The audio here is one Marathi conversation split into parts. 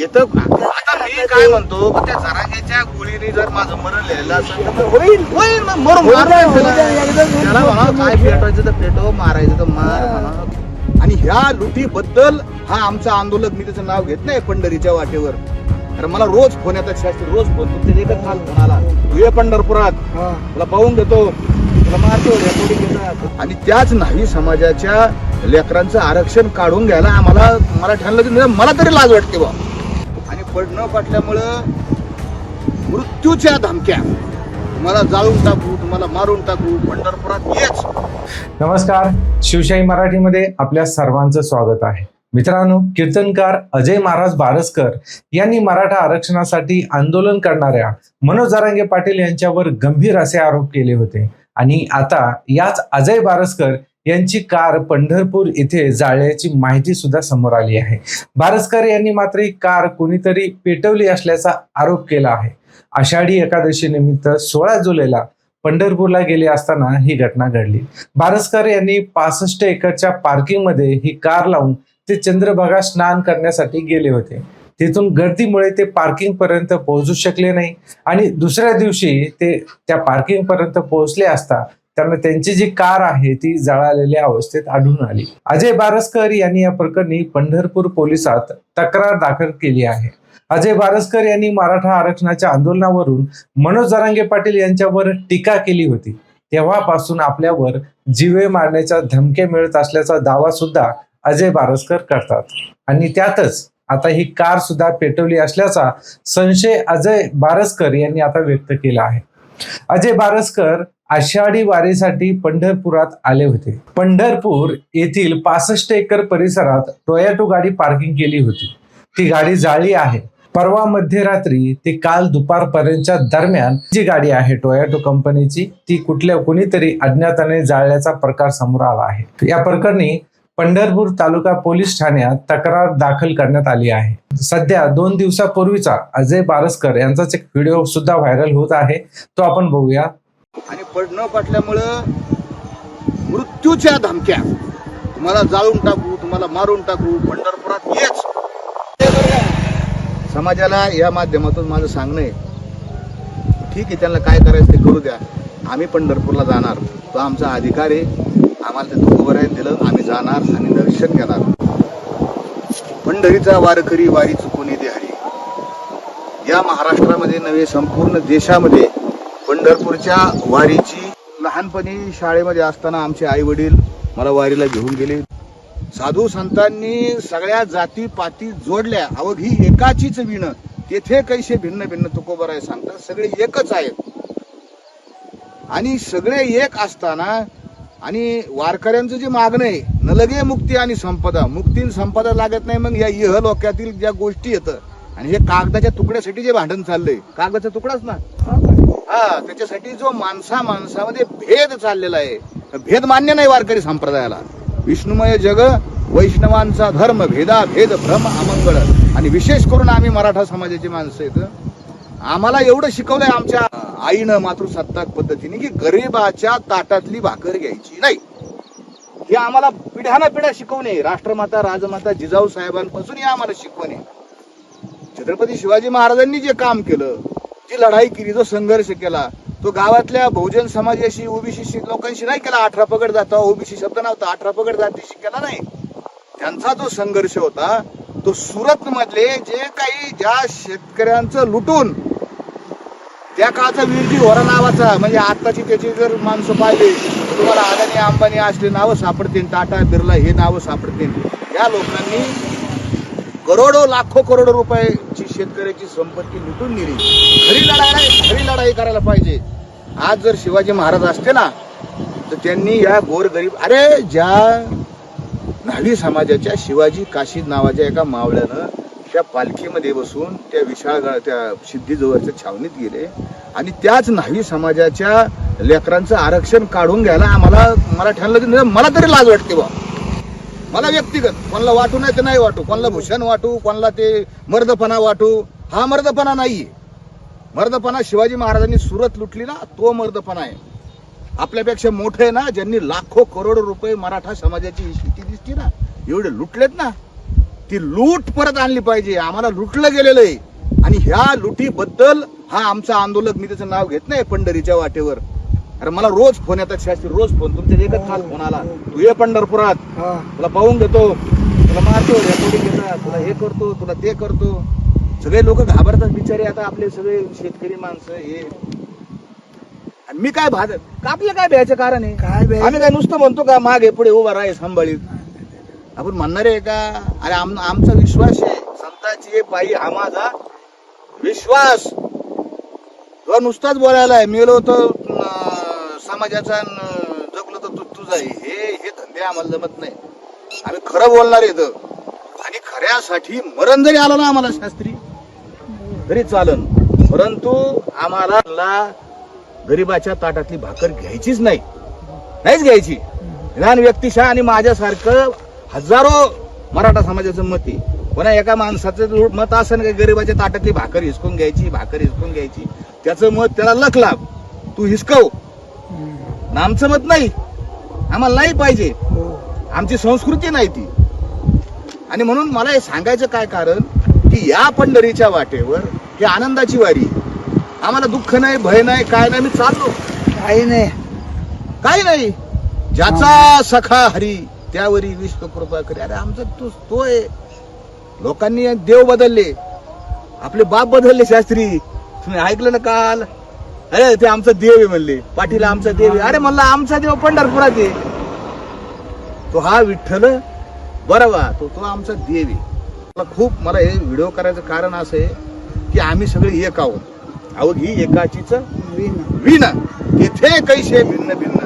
येतं आता मी काय म्हणतो त्या जरांगेच्या गोळीने जर माझं मरण लिहिलं असेल तर होईल होईल मग मरून मारायचं त्याला. त्याला म्हणा काय पेटवायचं तर पेटव मारायचं तर मार म्हणा. आणि ह्या लुटीबद्दल हा आमचा आंदोलक मी त्याचं नाव घेत नाही पंढरीच्या वाटेवर. कारण मला रोज फोन येतात शास्त्री रोज फोन. तुमच्या एकच काल फोन आला तू ये पंढरपुरात तुला पाहून घेतो तुला मारतो रेकॉर्डिंग घेतात. आणि त्याच न्हावी समाजाच्या लेकरांचं आरक्षण काढून घ्यायला आम्हाला मला ठरलं की नाही, मला तरी लाज वाटते बा. आणि न मृत्यूच्या धमक्या. मला जाळून टाकू तुम्हाला मारून टाकू पंढरपुरात येच. नमस्कार. शिवशाही मराठीमध्ये आपल्या सर्वांचं स्वागत आहे. मित्रांनो कीर्तनकार अजय महाराज बारसकर यांनी मराठा आरक्षणासाठी आंदोलन करणाऱ्या मनोज जरांगे पाटील यांच्यावर गंभीर असे आरोप केले होते. आणि आता याच अजय बारसकर यांची कार पंढरपूर इथे जाळल्याची माहिती सुद्धा समोर आली आहे. बारसकर यांनी मात्र ही कार कोणीतरी पेटवली असल्याचा आरोप केला आहे. आषाढी एकादशी निमित्त सोळा जुलैला पंढरपूरला गेले असताना ही घटना घडली. बारसकर यांनी पासष्ट एकरच्या पार्किंगमध्ये ही कार लावून ते चंद्रभागा स्नान करण्यासाठी गेले होते. तिथून गर्दीमुळे ते पार्किंग पर्यंत पोहोचू शकले नाही आणि दुसऱ्या दिवशी ते त्या पार्किंग पर्यंत पोहोचले असता त्यांना त्यांची जी कार आहे ती जळालेल्या अवस्थेत आढळून आली. अजय बारसकर यांनी या प्रकरणी पंढरपूर पोलिसात तक्रार दाखल केली आहे. अजय बारसकर यांनी मराठा आरक्षणाच्या आंदोलनावरून मनोज जरांगे पाटील यांच्यावर टीका केली होती. तेव्हापासून आपल्यावर जीवे मारण्याच्या धमक्या मिळत असल्याचा दावा सुद्धा अजय बारसकर करतात. आणि त्यातच आता ही कार सुद्धा पेटवली असल्याचा संशय अजय बारसकर यांनी आता व्यक्त केला आहे. अजय बारसकर आषाढी वारीसाठी पंढरपुरात आले होते. पंढरपूर येथील पासष्ट एकर परिसरात टोयाटो गाडी पार्किंग केली होती. ती गाडी जाळी आहे. परवा मध्यरात्री ते काल दुपारपर्यंतच्या दरम्यान जी गाडी आहे टोयाटो कंपनीची ती कुठल्या कुणीतरी अज्ञाताने जाळल्याचा प्रकार समोर आला आहे. या प्रकरणी पंढरपूर तालुका पोलीस ठाण्यात तक्रार दाखल करण्यात आली आहे. सध्या दोन दिवसापूर्वीचा अजय बारसकर यांचाच एक व्हिडिओ सुद्धा व्हायरल होत आहे. तो आपण बघूया. आणि पडणं न पटल्यामुळं मृत्यूच्या धमक्या. तुम्हाला जाळून टाकू तुम्हाला मारून टाकू पंढरपुरात येच. समाजाला या माध्यमातून माझं सांगणं आहे. ठीक आहे त्यांना काय करायचं ते करू द्या. आम्ही पंढरपूरला जाणार. तो आमचा अधिकार आहे. आम्हाला त्याचं उभं दिलं. आम्ही जाणार आणि दर्शन घेणार. पंढरीचा वारकरी वारी चुकून येते हरी. या महाराष्ट्रामध्ये नव्हे संपूर्ण देशामध्ये पंढरपूरच्या वारीची लहानपणी शाळेमध्ये असताना आमचे आई वडील मला वारीला घेऊन गेले. साधू संतांनी सगळ्या जाती पाती जोडल्या. अवघी एकाचीच विण. तेथे कैसे भिन्न भिन्न तुकोबराय सांगतात. सगळे एकच आहेत. आणि सगळे एक असताना आणि वारकऱ्यांचं जे मागणं आहे न लगे मुक्ती आणि संपदा. मुक्तीन संपदा लागत नाही मग या इह लोक्यातील ज्या गोष्टी येतं आणि हे कागदाच्या तुकड्यासाठी जे भांडण चाललंय कागदाचा तुकडाच ना? हा त्याच्यासाठी जो माणसा माणसामध्ये भेद चाललेला आहे भेद मान्य नाही वारकरी संप्रदायाला. विष्णुमय जग वैष्णवांचा धर्म भेदा भेद भ्रम अमंगळ. आणि विशेष करून आम्ही मराठा समाजाची माणसं आहेत आम्हाला एवढं शिकवलंय आमच्या आईनं मातृसत्ताक पद्धतीने की गरीबाच्या ताटातली भाकर घ्यायची नाही. हे आम्हाला पिढ्याना पिढ्या शिकवणे राष्ट्रमाता राजमाता जिजाऊ साहेबांपासून हे आम्हाला शिकवणे. छत्रपती शिवाजी महाराजांनी जे काम केलं जी लढाई केली जो संघर्ष केला तो गावातल्या बहुजन समाजाशी ओबीसी लोकांशी नाही केला. अठरा पगड जाता ओबीसी शब्द नव्हता. अठरा पगड जातीशी केला नाही. त्यांचा जो संघर्ष होता तो सुरत मधले जे काही ज्या शेतकऱ्यांचं लुटून त्या काळचा विरजी होरा नावाचा म्हणजे आत्ताची त्याची जर माणसं पाहिली तुम्हाला अदानी अंबानी असले नावं सापडतील टाटा बिर्ला हे नावं सापडतील. या लोकांनी करोडो लाखो करोडो रुपयाची शेतकऱ्याची संपत्ती लुटून नेली. खरी लढाई नाही, खरी लढाई करायला पाहिजे. आज जर शिवाजी महाराज असते ना तर त्यांनी या गोरगरीब अरे ज्या न्हावी समाजाच्या शिवाजी काशी नावाच्या एका मावळ्यानं त्या पालखीमध्ये बसून त्या विशाळ त्या सिद्धीजवळच्या छावणीत गेले. आणि त्याच न्हावी समाजाच्या लेकरांचं आरक्षण काढून घ्यायला आम्हाला मला ठरलं मला तरी लाज वाटते बा मला व्यक्तिगत कोणाला वाटू नाही तर नाही वाटू. कोणाला भूषण वाटू कोणाला ते मर्दपणा वाटू हा मर्दपणा नाहीये. मर्दपणा शिवाजी महाराजांनी सुरत लुटली ना तो मर्दपणा आहे. आपल्यापेक्षा मोठं आहे ना ज्यांनी लाखो करोड रुपये मराठा समाजाची स्थिती शेती दिसती ना एवढे लुटलेत ना. ती लूट परत आणली पाहिजे. आम्हाला लुटलं गेलेलं आहे. आणि ह्या लुटीबद्दल हा आमचा आंदोलक मी त्याचं नाव घेत नाही पंढरीच्या वाटेवर. अरे मला रोज फोन येतात शास्त्री रोज फोन तुमच्या एकच हात फोन आला. तू ये पंढरपुरात. तुला पाहून घेतो. तुला मारतो रेकॉर्डिंग घेतात. तुला हे करतो तुला ते करतो. सगळे लोक घाबरतात बिचारे. आता आपले सगळे शेतकरी माणसं हे. आणि मी काय भाजत का आपलं काय भ्यायचं कारण आहे? काय? आम्ही काय नुसतं म्हणतो का मागे पुढे उभा राहा सांभाळीत आपण म्हणणार आहे का? अरे आम, आमचा विश्वास आहे. संताची हे पायी हा माझा विश्वास. तुला नुसताच बोलायला आहे. मेलो तर समाजाचा जगलो तर तू तुझा हे हे धंदे आम्हाला जमत नाही. आम्ही खरं बोलणार येतं आणि खऱ्यासाठी मरण जरी आलं ना आम्हाला शास्त्री तरी चालन. परंतु आम्हाला ला गरिबाच्या ताटातली भाकर घ्यायचीच नाही. नाहीच घ्यायची. लहान व्यक्तिशा आणि माझ्यासारखं हजारो मराठा समाजाचं मत आहे. कोणा एका माणसाचं मत असं की गरिबाच्या ताटातली भाकर हिसकून घ्यायची भाकर हिसकून घ्यायची. त्याचं मत त्याला लख लाभ. तू हिसकव. आमचं मत नाही. आम्हाला नाही पाहिजे. आमची संस्कृती नाही ती. आणि म्हणून मला हे सांगायचं काय कारण की या पंढरीच्या वाटेवर ही आनंदाची वारी. आम्हाला दुःख नाही भय नाही काय नाही मी चाललो. काही नाही. काही नाही. ज्याचा सखा हरी त्यावरी विश्व कृपा करी. अरे आमचा तो तो आहे. लोकांनी देव बदलले. आपले बाप बदलले शास्त्री. तुम्ही ऐकलं ना काल? अरे ते आमचा देव आहे म्हणले. पाटील आमचा देव आहे. अरे म्हणलं आमचा देव पंढरपुरात आहे. तो हा विठ्ठल बरोबर तो तो आमचा देव आहे. मला खूप मला हे व्हिडिओ करायचं कारण असं आहे की आम्ही सगळे एक आहोत. अवघी एकाचीच विना इथे कैसे भिन्न भिन्न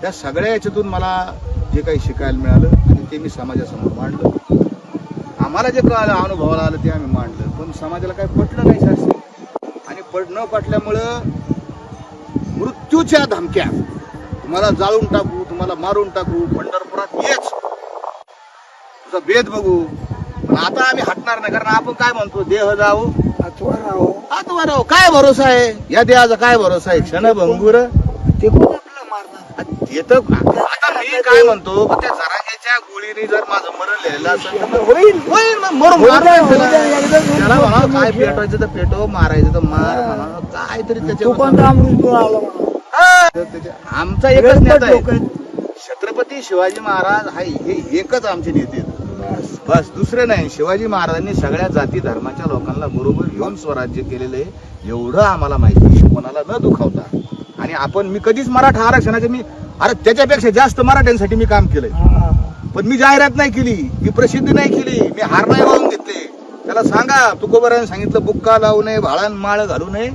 त्या सगळ्या याच्यातून मला जे काही शिकायला मिळालं आणि ते मी समाजासमोर मांडलं. आम्हाला जे कळालं अनुभवाला आलं ते आम्ही मांडलं. पण समाजाला काही पटलं नाही शास्त्री आणि पट न पटल्यामुळं मृत्यूच्या धमक्या. तुम्हाला जाळून टाकू तुम्हाला मारून टाकू पंढरपुरात येच. तुझा भेद बघू. पण आता आम्ही हटणार नाही कारण आपण काय म्हणतो? देह जाऊ अथवा राहो. काय भरोसा आहे? या देहाचा काय भरोसा आहे? क्षणभंगुर. ते आता मी काय म्हणतो त्या जरांगेच्या गोळीने जर माझं मरण असेल तर मग होईल होईल मग मरून होईल, मारू होईल, त्याला. एकदा होईल. त्याला म्हणा काय पेटवायचं तर पेटव मारायचं तर मार म्हणा काहीतरी तू त्याच्या आला म्हणा आमचा एकच नेता आहे. छत्रपती शिवाजी महाराज हा हे एकच आमचे नेते आहेत. बस. बस दुसरे नाही शिवाजी महाराजांनी सगळ्या जाती धर्माच्या लोकांना बरोबर घेऊन स्वराज्य केलेलं आहे एवढं आम्हाला माहिती आहे. कोणाला न दुखावता आणि आपण मी कधीच मराठा आरक्षणाचे मी अरे त्याच्यापेक्षा जास्त मराठ्यांसाठी मी काम केलंय. पण मी जाहिरात नाही केली मी प्रसिद्धी नाही केली मी हार नाही वाहून घेतले. त्याला सांगा तुकोबराने सांगितलं बुक्का लावू नये भाळान माळ घालू नये.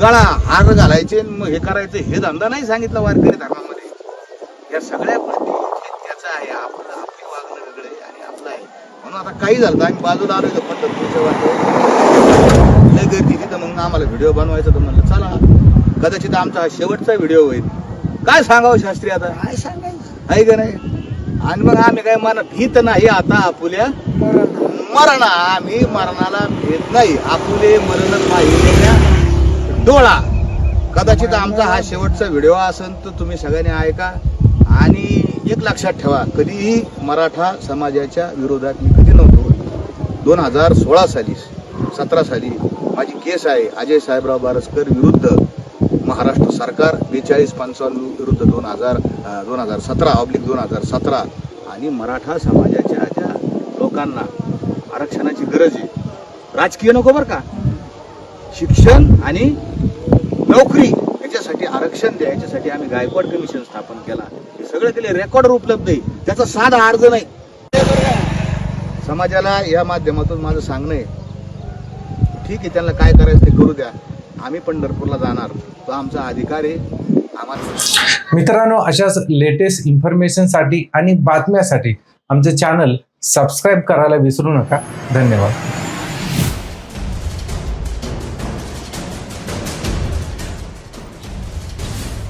गळा हार घालायचे मग हे करायचं हे धंदा नाही सांगितलं वारकरी धर्मामध्ये. या सगळ्या गोष्टी त्याचं आहे. आपलं आपली वागणं वेगळं आहे आणि आपलं आहे. म्हणून आता काही झालं आम्ही बाजूला आलो होतो पंढरपूरच्या लय गर्दी तिथं मग आम्हाला व्हिडिओ बनवायचा तर म्हणलं चला. कदाचित आमचा हा शेवटचा व्हिडिओ होईल. काय सांगावं शास्त्री आता? काय सांगायचं? आहे का नाही? आणि मग आम्ही काय मन भीत नाही आता आपुल्या. मरण मरण आम्ही मरणाला भेट नाही. आपुले मरण पाहिलेल्या डोळा. कदाचित आमचा हा शेवटचा व्हिडिओ असेल तर तुम्ही सगळ्यांनी ऐका. आणि एक लक्षात ठेवा कधीही मराठा समाजाच्या विरोधात मी कधी नव्हतो. दोन हजार सोळा साली सतरा साली माझी केस आहे अजय साहेबराव बारसकर विरुद्ध. महाराष्ट्र सरकार बेचाळीस पंचावन्न विरुद्ध दोन हजार दोन हजार सतरा ऑब्लिक दोन हजार सतरा. आणि मराठा समाजाच्या ज्या लोकांना आरक्षणाची गरज आहे राजकीय नको बरं का. शिक्षण आणि नोकरी याच्यासाठी आरक्षण द्या याच्यासाठी आम्ही गायकवाड कमिशन स्थापन केला. हे सगळं केले रेकॉर्डर उपलब्ध आहे. त्याचा साधा अर्ज नाही. समाजाला या माध्यमातून माझं सांगणं आहे. ठीक आहे त्यांना काय करायचं ते करू द्या. आम्ही पंढरपूरला जाणार. तो आमचा अधिकार आहे. आम्हाला मित्रांनो अशाच लेटेस्ट इन्फॉर्मेशनसाठी आणि बातम्यासाठी आमचे चॅनल सबस्क्राईब करायला विसरू नका. धन्यवाद.